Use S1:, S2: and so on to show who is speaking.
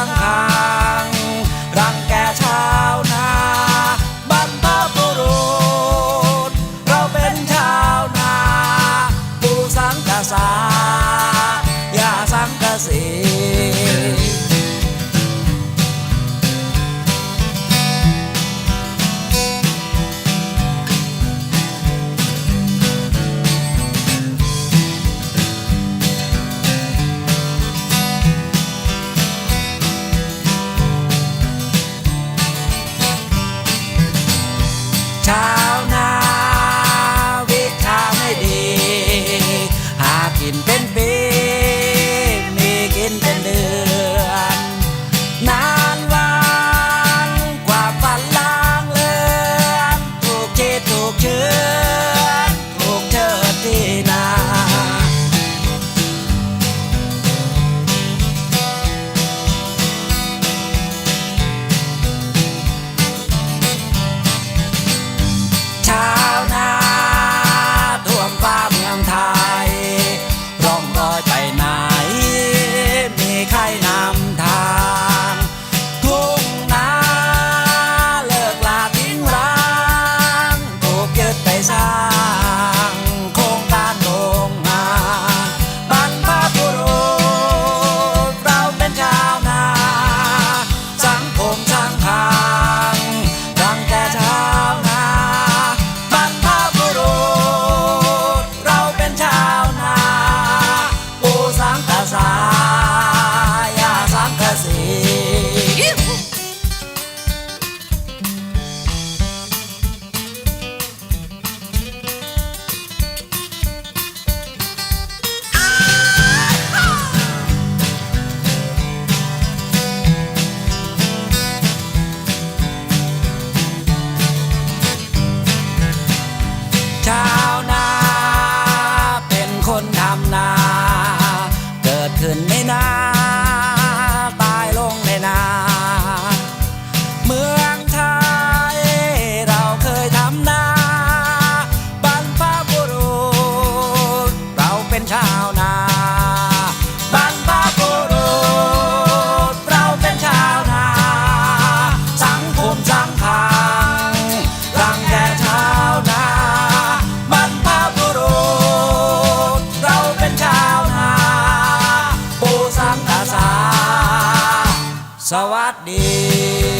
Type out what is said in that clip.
S1: างห่างรังแกชาวนาบรรพบุรุษ เราเป็นชาวนาปูสังกษาอย่าสังกสี อนน้ำ สวัสดี